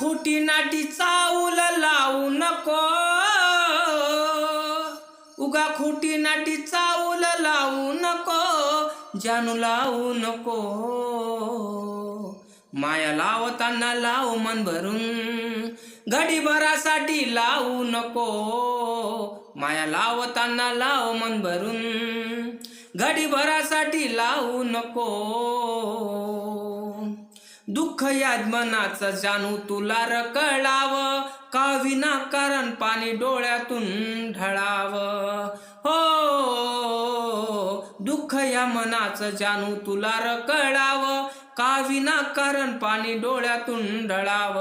खोटी नाटी चाऊल लावू नको. उगा खोटी नाटी चाऊल लावू नको जानू लावू नको. माया लावताना लाव मन भरून घडीभरासाठी लावू नको. माया लावताना लाव मन भरून घडीभरासाठी लावू नको. दुःख याजमनाचं जानू तुला रकळाव का विनाकारण पाणी डोळ्यातून ढळाव. हो दुःख या मनाचं जानू तुला रकळाव का विनाकारण पाणी डोळ्यातून ढळाव.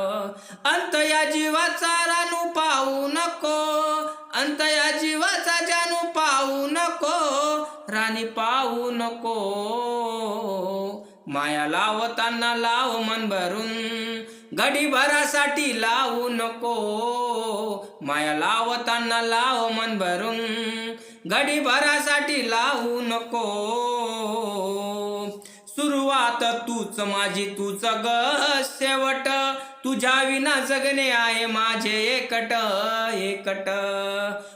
अंत या जीवाचा रानू पाहू नको. अंत या जीवाचा जानू पाहू नको. राणी पाहू नको. माया लावताना लाव मन भरून. घडीभरासाठी लावू नको. माया लावताना लाव मन भरून. घडीभरासाठी लावू नको. सुरुवात तूच माझी तूच ग. शेवट तुझ्या विना जगणे आहे माझे एकट एकट.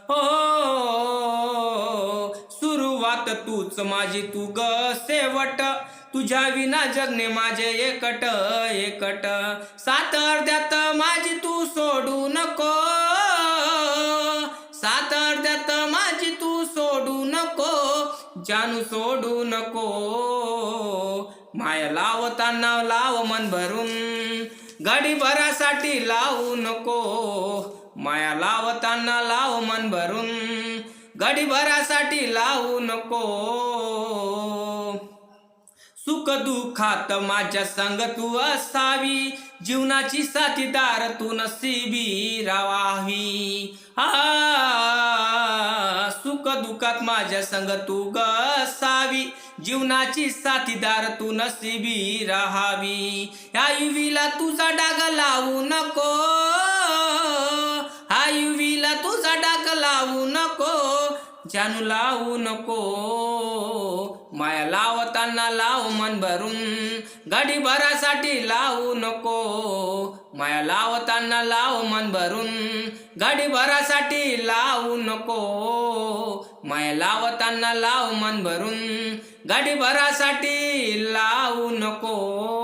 हो, हो तूच माझी तू ग शेवट. तुझ्या विना जगणे माझे एकट एकट. सात अर्ध्यात माझी तू सोडू नको. सात अर्ध्यात माझी तू सोडू नको. जानू सोडू नको. माया लावताना लाव मन भरून. गडीभरासाठी लावू नको. गडीभरासाठी लावू नको. सुख दुःखात माझ्या संग तू असावी. जीवनाची साथीदार तू नसीबी रावावी. आ सुख दुःखात माझ्या संग तू ग असावी जीवनाची साथीदार तू नसीबी राहावी. या युवीला तुझा डाग लावू नको. हा युवीला तुझा डाग लावू नको. जानू लावू नको. माया लावताना लाव मन भरून. गडीभरासाठी लावू नको. माया लावताना लाव मन भरून. गडीभरासाठी लावू नको. माया लावताना लाव मन भरून. गडीभरासाठी लावू नको.